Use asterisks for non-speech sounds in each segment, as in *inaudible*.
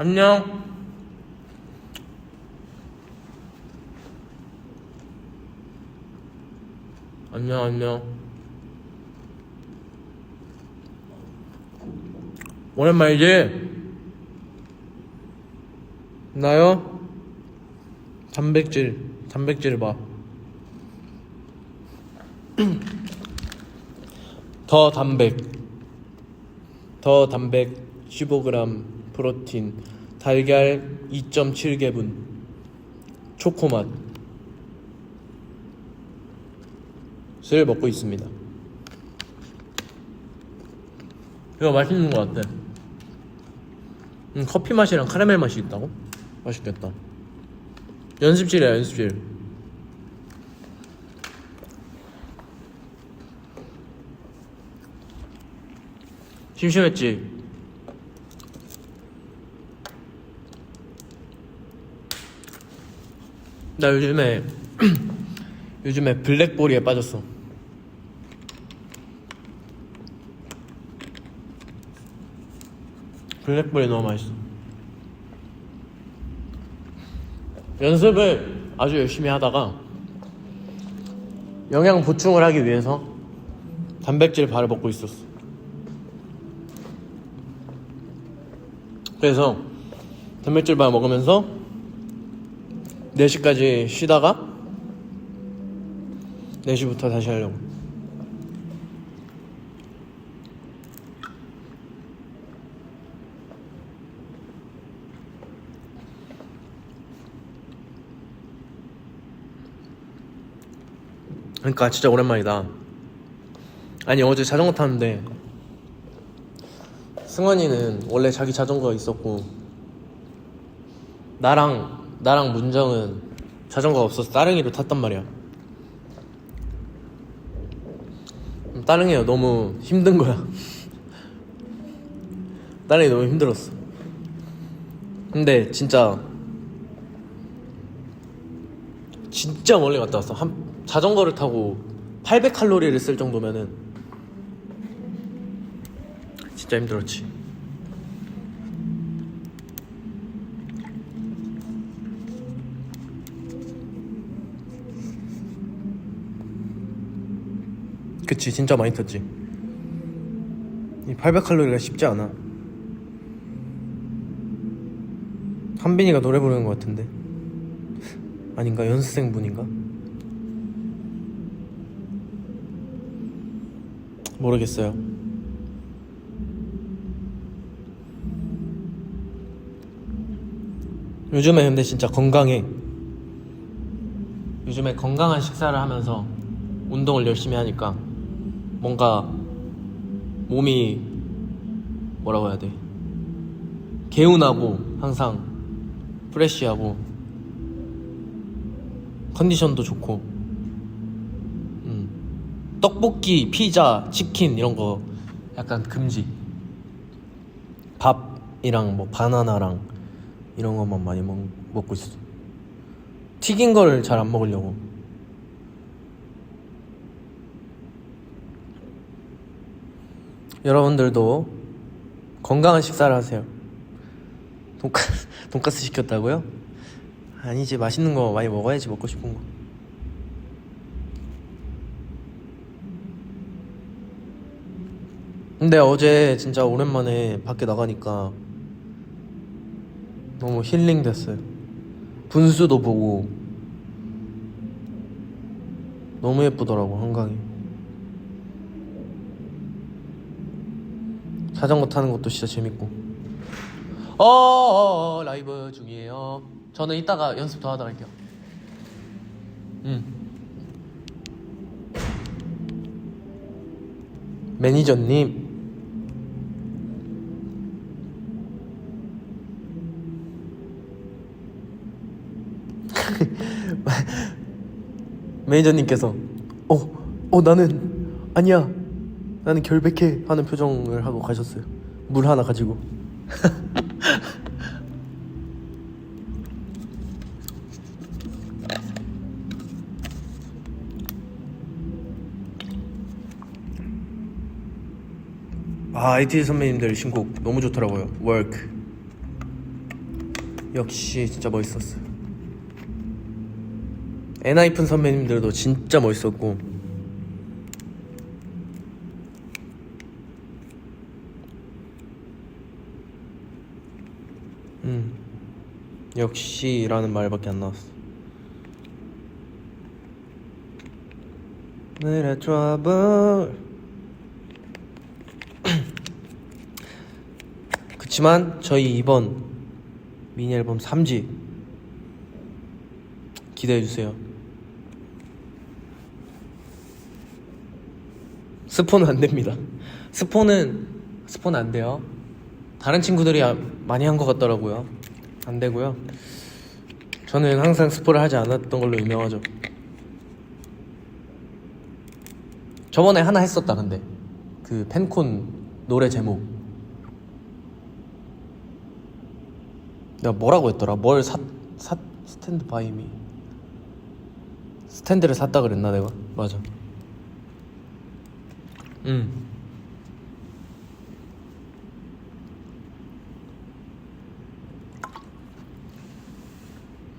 안녕. 안녕, 안녕. 오랜만이지? 나요? 단백질, 단백질 봐. *clears throat* 더 단백, 더 단백 15g 프로틴, 달걀 2.7개분, 초코맛. 을 먹고 있습니다. 이거 맛있는 것 같아. 음, 커피 맛이랑 카라멜 맛이 있다고? 맛있겠다. 연습실이야, 연습실. 심심했지? 나 요즘에 *clears throat* 요즘에 블랙보리에 빠졌어. 블랙보리 너무 맛있어. 연습을 아주 열심히 하다가 영양 보충을 하기 위해서 단백질 바를 먹고 있었어. 그래서 단백질 바 먹으면서 4시까지 쉬다가 4시부터 다시 하려고. 그러니까 진짜 오랜만이다. 아니 어제 자전거 탔는데 승원이는 원래 자기 자전거 있었고 나랑 나랑 문정은 자전거가 없어서 따릉이로 탔단 말이야. 음, 따릉이가 너무 힘든 거야. *laughs* 따릉이 너무 힘들었어. 근데 진짜 진짜 멀리 갔다 왔어. 한 자전거를 타고 800칼로리를 쓸 정도면은 진짜 힘들었지. 그치 진짜 많이 탔지. 이 800칼로리가 쉽지 않아. 한빈이가 노래 부르는 것 같은데. 아닌가 연습생 분인가? 모르겠어요. 요즘에 근데 진짜 건강해. 요즘에 건강한 식사를 하면서 운동을 열심히 하니까 뭔가 몸이 뭐라고 해야 돼? 개운하고 항상 프레쉬하고 컨디션도 좋고 음. 떡볶이, 피자, 치킨 이런 거 약간 금지. 밥이랑 뭐 바나나랑 이런 것만 많이 먹, 먹고 있어. 튀긴 거를 잘 안 먹으려고. 여러분들도 건강한 식사를 하세요. 돈까, *laughs* 돈까스 시켰다고요? 아니지 맛있는 거 많이 먹어야지 먹고 싶은 거. 근데 어제 진짜 오랜만에 밖에 나가니까 너무 힐링 됐어요. 분수도 보고 너무 예쁘더라고 한강이. 자전거 타는 것도 진짜 재밌고. 어 어 어 라이브 중이에요. 저는 이따가 연습 더 하다 갈게요. 응. 매니저님. *laughs* 매니저님께서 어, 어 나는 아니야 나는 결백해 하는 표정을 하고 가셨어요. 물 하나 가지고. *laughs* 아 IT 선배님들 신곡 너무 좋더라고요. Work. 역시 진짜 멋있었어요. 엔하이픈 선배님들도 진짜 멋있었고 음 역시라는 말밖에 안 나왔어. Little trouble. *clears throat* 그치만 저희 이번 미니 앨범 3집 기대해 주세요. 스포는 안 됩니다. 스포는 스포는 안 돼요. 다른 친구들이 아- 많이 한 것 같더라고요. 안 되고요. 저는 항상 스포를 하지 않았던 걸로 유명하죠. 저번에 하나 했었다 근데. 그 팬콘 노래 제목. 내가 뭐라고 했더라? 뭘 사, 사 스탠드 바이미. 스탠드를 샀다 그랬나 내가? 맞아. 응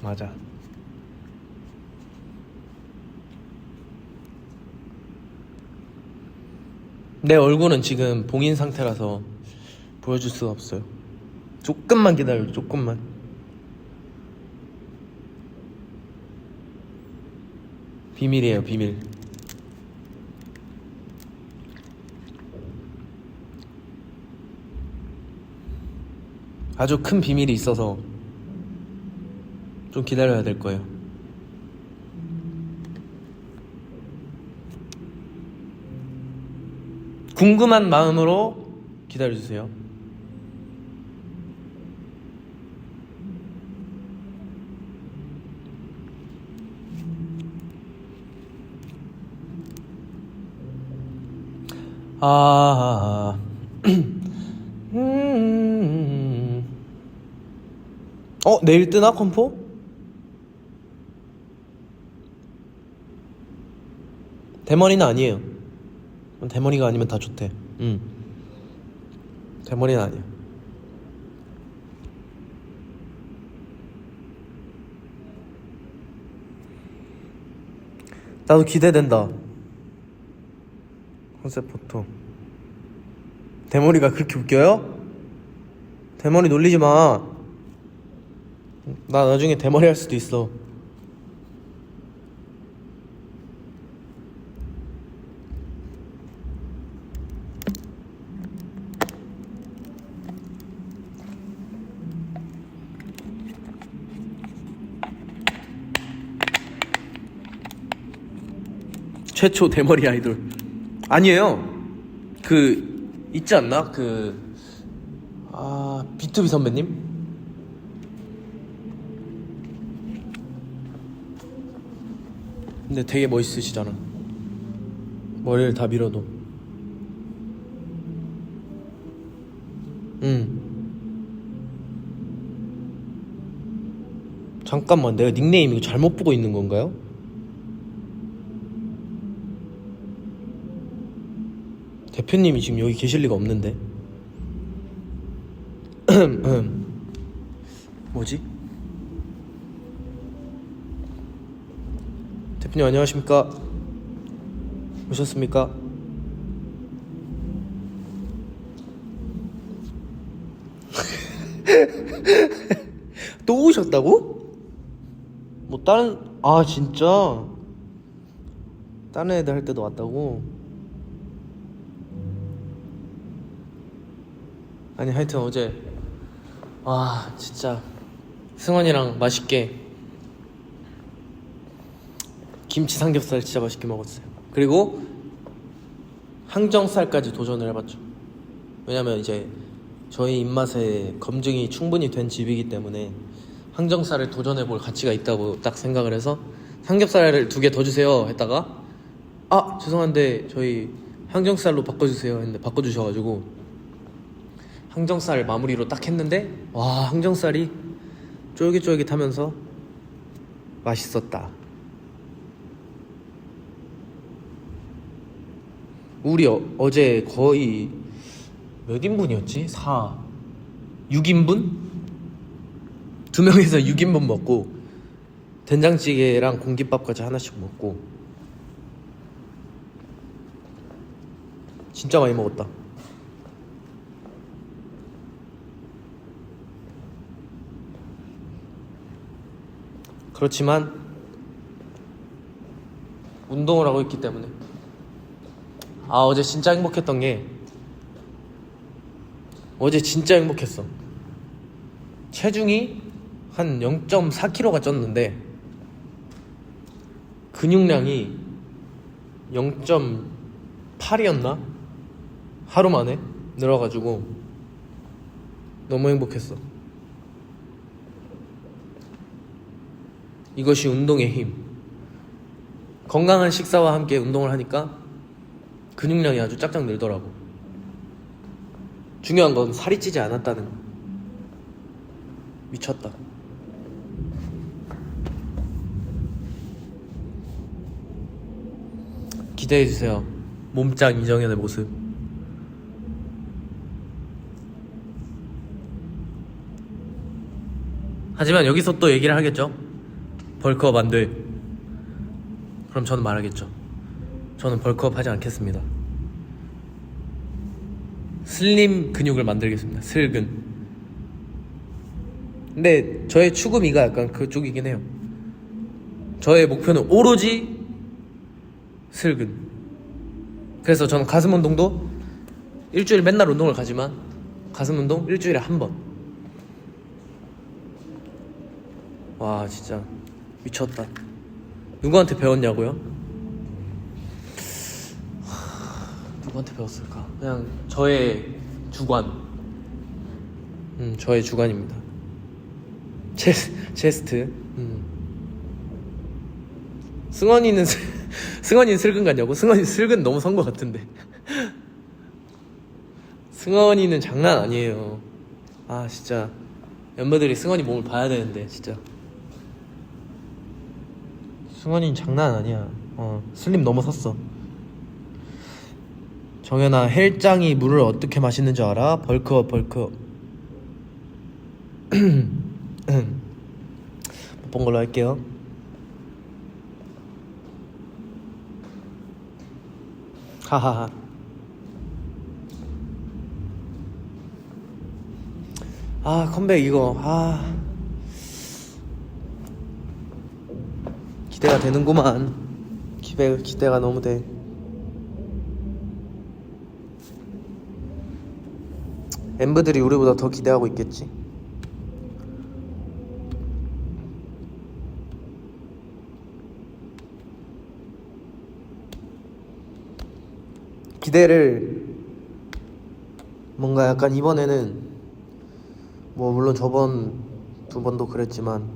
맞아 내 얼굴은 지금 봉인 상태라서 보여줄 수가 없어요. 조금만 기다려, 조금만. 비밀이에요, 비밀. 아주 큰 비밀이 있어서 좀 기다려야 될 거예요. 궁금한 마음으로 기다려주세요. 아, 음, 어 내일 뜨나 컴포? 대머리는 아니에요. 대머리가 아니면 다 좋대. 응. 대머리는 아니야. 나도 기대된다. 컨셉 포토. 대머리가 그렇게 웃겨요? 대머리 놀리지 마. 나 나중에 대머리 할 수도 있어. 최초 대머리 아이돌. 아니에요. 그 있지 않나? 그 아 비투비 선배님? 근데 되게 멋있으시잖아. 머리를 다 밀어도. 응. 잠깐만 내가 닉네임 이거 잘못 보고 있는 건가요? 대표님이 지금 여기 계실 리가 없는데. *clears throat* 뭐지? 대표님 안녕하십니까? 오셨습니까? *laughs* 또 오셨다고? 뭐 다른 아 진짜 다른 애들 할 때도 왔다고? 아니 하여튼 어제 와 진짜. 승원이랑 맛있게 김치 삼겹살 진짜 맛있게 먹었어요. 그리고 항정살까지 도전을 해봤죠. 왜냐면 이제 저희 입맛에 검증이 충분히 된 집이기 때문에 항정살을 도전해볼 가치가 있다고 딱 생각을 해서 삼겹살을 두 개 더 주세요 했다가 아 죄송한데 저희 항정살로 바꿔주세요 했는데 바꿔주셔가지고 항정살 마무리로 딱 했는데 와 항정살이 쫄깃쫄깃하면서 맛있었다. 우리 어, 어제 거의 몇 인분이었지? 4 6인분? 두 명이서 *laughs* 6인분 먹고 된장찌개랑 공깃밥까지 하나씩 먹고 진짜 많이 먹었다. 그렇지만 운동을 하고 있기 때문에 아 어제 진짜 행복했던 게 어제 진짜 행복했어. 체중이 한 0.4kg가 쪘는데 근육량이 0.8이었나? 하루 만에 늘어가지고 너무 행복했어. 이것이 운동의 힘. 건강한 식사와 함께 운동을 하니까 근육량이 아주 짝짝 늘더라고. 중요한 건 살이 찌지 않았다는 거. 미쳤다. 기대해 주세요. 몸짱 이정현의 모습. 하지만 여기서 또 얘기를 하겠죠. 벌크업 안 돼. 그럼 저는 말하겠죠. 저는 벌크업 하지 않겠습니다. 슬림 근육을 만들겠습니다. 슬근. 근데 저의 추구미가 약간 그쪽이긴 해요. 저의 목표는 오로지 슬근. 그래서 저는 가슴 운동도 일주일 맨날 운동을 가지만 가슴 운동 일주일에 한 번. 와 진짜 미쳤다. 누구한테 배웠냐고요? 하, 누구한테 배웠을까? 그냥 저의 주관. 음, 저의 주관입니다. 체, 체스트. 음. 승원이는 슬- *laughs* 승원이는 슬근 같냐고? 승원이 슬근 너무 선 것 같은데. *laughs* 승원이는 장난 아니에요. 아 진짜 멤버들이 승원이 몸을 봐야 되는데 진짜. 승원이는 장난 아니야. 어 슬림 너무 섰어. 정연아 헬짱이 물을 어떻게 마시는 줄 알아? 벌크업 벌크업. *clears throat* 못 본 걸로 할게요. 하하하. 아 컴백 이거 아 기대가 되는구만. 기대 기대가 너무 돼. 엠브들이 우리보다 더 기대하고 있겠지. 기대를 뭔가 약간 이번에는 뭐 물론 저번 두 번도 그랬지만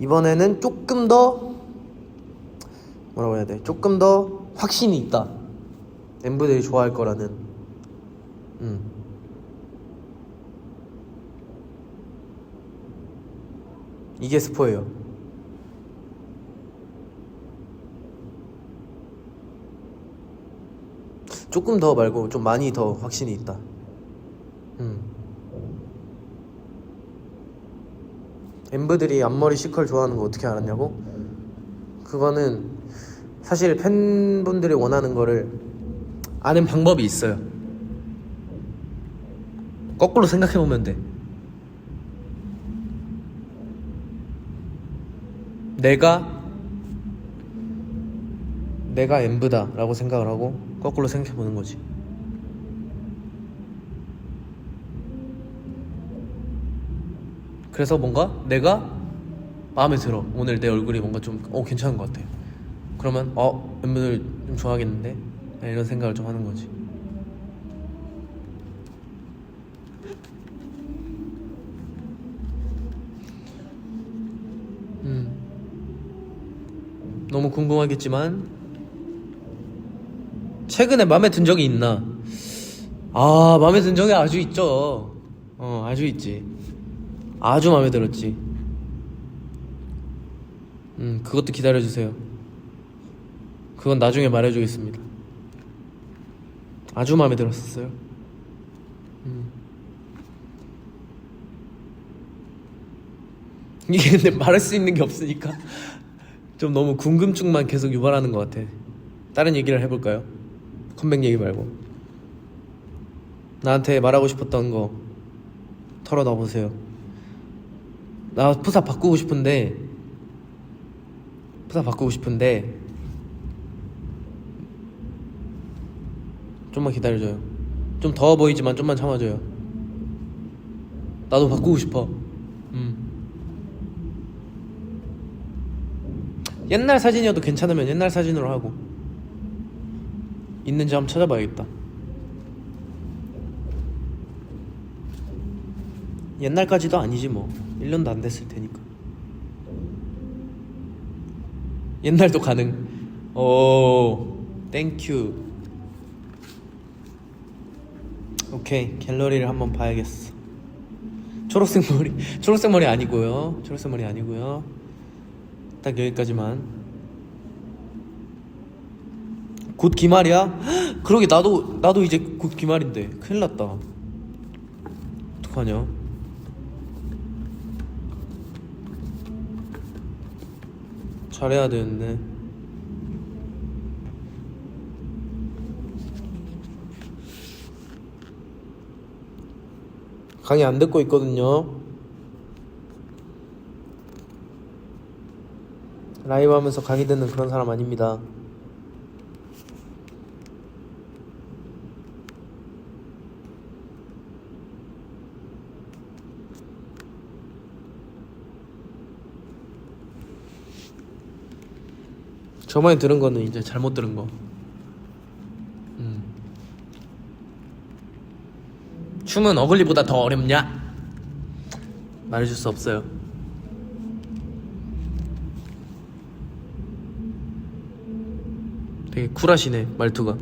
이번에는 조금 더 뭐라고 해야 돼? 조금 더 확신이 있다. 엠브들이 좋아할 거라는. 음. 이게 스포예요. 조금 더 말고 좀 많이 더 확신이 있다. 음. 엠브들이 앞머리 시컬 좋아하는 거 어떻게 알았냐고? 그거는 사실 팬분들이 원하는 거를 아는 방법이 있어요. 거꾸로 생각해 보면 돼. 내가 내가 엠브다라고 생각을 하고 거꾸로 생각해 보는 거지. 그래서 뭔가 내가 마음에 들어. 오늘 내 얼굴이 뭔가 좀어 괜찮은 것 같아. 그러면 어 멤버들 좀 좋아하겠는데 네, 이런 생각을 좀 하는 거지. 음. 너무 궁금하겠지만 최근에 마음에 든 적이 있나? 아 마음에 든 적이 아주 있죠. 어 아주 있지. 아주 마음에 들었지. 음, 그것도 기다려주세요. 그건 나중에 말해주겠습니다. 아주 마음에 들었었어요. 음. 이게 근데 말할 수 있는 게 없으니까 *laughs* 좀 너무 궁금증만 계속 유발하는 것 같아. 다른 얘기를 해볼까요? 컴백 얘기 말고 나한테 말하고 싶었던 거 털어놔 보세요. 나 프사 바꾸고 싶은데 프사 바꾸고 싶은데 좀만 기다려줘요. 좀 더워 보이지만 좀만 참아줘요. 나도 바꾸고 싶어. 음. 옛날 사진이어도 괜찮으면 옛날 사진으로 하고 있는지 한번 찾아봐야겠다. 옛날까지도 아니지 뭐 1년도 안 됐을 테니까 옛날도 가능. 오 땡큐 오케이 갤러리를 한번 봐야겠어. 초록색 머리 *laughs* 초록색 머리 아니고요. 초록색 머리 아니고요. 딱 여기까지만. 곧 기말이야? 헉, *gasps* 그러게 나도 나도 이제 곧 기말인데. 큰일 났다. 어떡하냐 잘해야 되는데. 강의 안 듣고 있거든요. 라이브 하면서 강의 듣는 그런 사람 아닙니다 저번에 들은 거는 이제 잘못 들은 거. 음. 춤은 어글리보다 더 어렵냐? 말해줄 수 없어요. 되게 쿨하시네 말투가.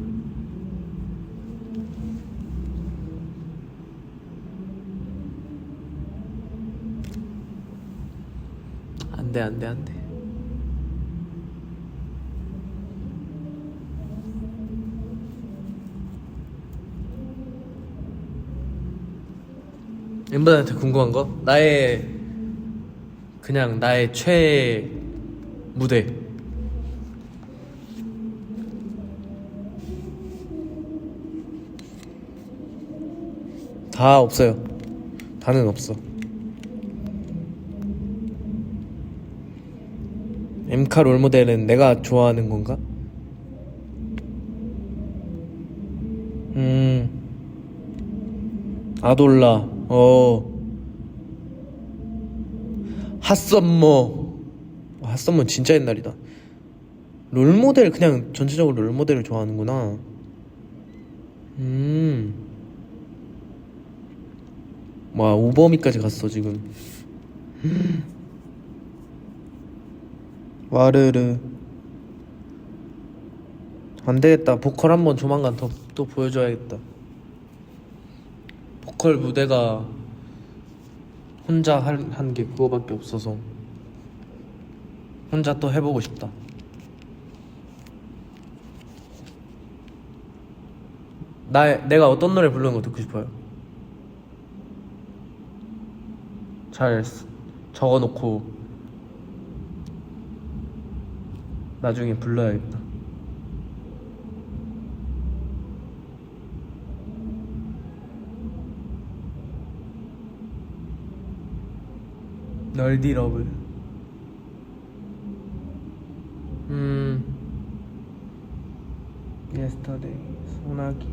안돼 안돼 안돼. 멤버들한테 궁금한 거? 나의 그냥 나의 최애 무대. 다 없어요. 다는 없어. 엠카 롤모델은 내가 좋아하는 건가? 음. 아돌라 어. 핫썸머. 핫썸머 진짜 옛날이다. 롤모델 그냥 전체적으로 롤모델을 좋아하는구나. 음. 와 오버미까지 갔어 지금. *gasps* 와르르. 안되겠다. 보컬 한번 조만간 더 또 보여줘야겠다 보컬 무대가 혼자 한 게 그거밖에 없어서 혼자 또 해보고 싶다. 나 내가 어떤 노래 부르는 거 듣고 싶어요? 잘 쓰- 적어놓고 나중에 불러야겠다. 널디 러브 음. Yesterday 소나기.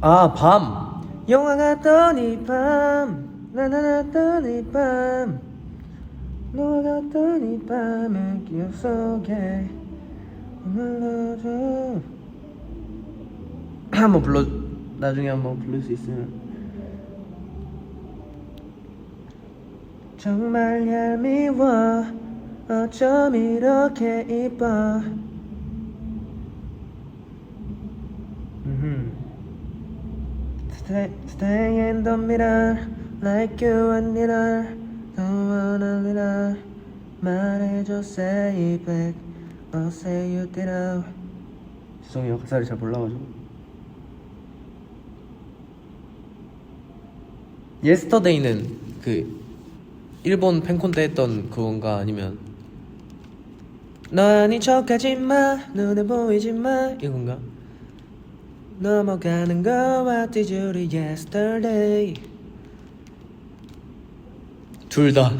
아밤. 영화 같던 이밤. 나나났던 이밤. 너와 같던 이 밤의 기억 속에 흘러줘. 한번 불러 나중에 한번 부를 수 있으면 정말 얄미워 어쩜 이렇게 이뻐. Stay, stay in the mirror like you and mirror Don't wanna little 말해줘 say it back or say you did out 죄송해요 가사를 잘 몰라가지고 Yesterday는 그 일본 팬콘 때 했던 그건가? 아니면 너 아닌 척하지 마 눈에 보이지 마 이건가? 넘어가는 거와 뒤줄이 yesterday. 둘 다. *laughs*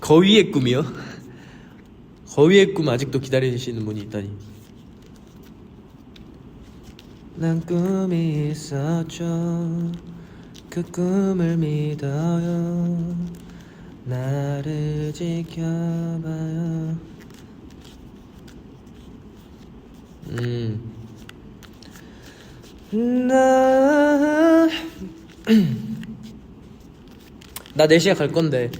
거위의 꿈이요? 거위의 꿈 아직도 기다리시는 분이 있다니. 난 꿈이 있었죠 그 꿈을 믿어요. 나를 지켜봐요. 음. 나... *clears throat* 나 4시에 갈 건데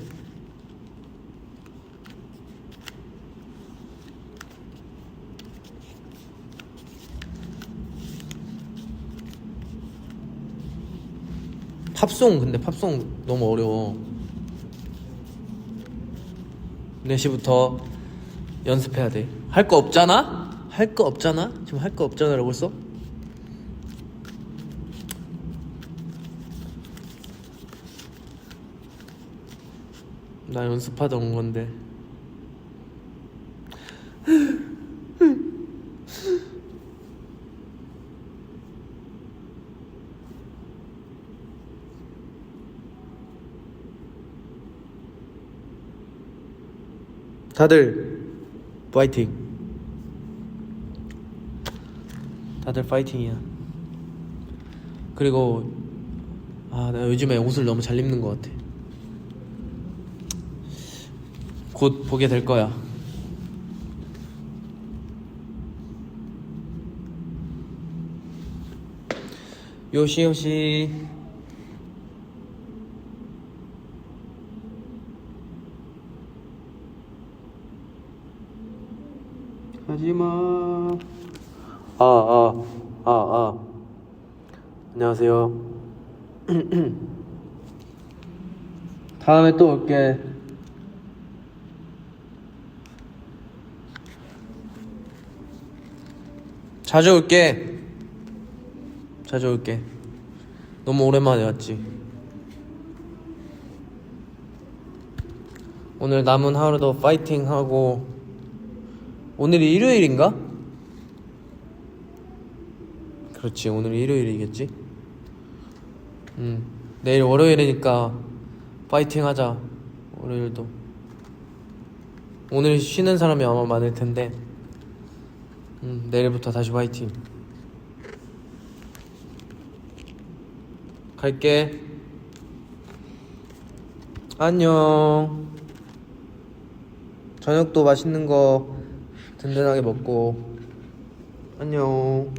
팝송 근데 팝송 너무 어려워 4시부터 연습해야 돼 할 거 없잖아? 할 거 없잖아? 지금 할 거 없잖아 라고 했어? 나 연습하다 온 건데 다들 파이팅. 다들 파이팅이야. 그리고 아 나 요즘에 옷을 너무 잘 입는 것 같아. 곧 보게 될 거야. 요시요시 하지마. 아 아 아 아. 안녕하세요. *clears throat* 다음에 또 올게. 자주 올게. 자주 올게. 너무 오랜만에 왔지. 오늘 남은 하루도 파이팅 하고 오늘이 일요일인가? 그렇지 오늘 일요일이겠지? 음 내일 월요일이니까 파이팅 하자 월요일도. 오늘 쉬는 사람이 아마 많을 텐데. 음 내일부터 다시 파이팅. 갈게. 안녕. 저녁도 맛있는 거 든든하게 먹고. 안녕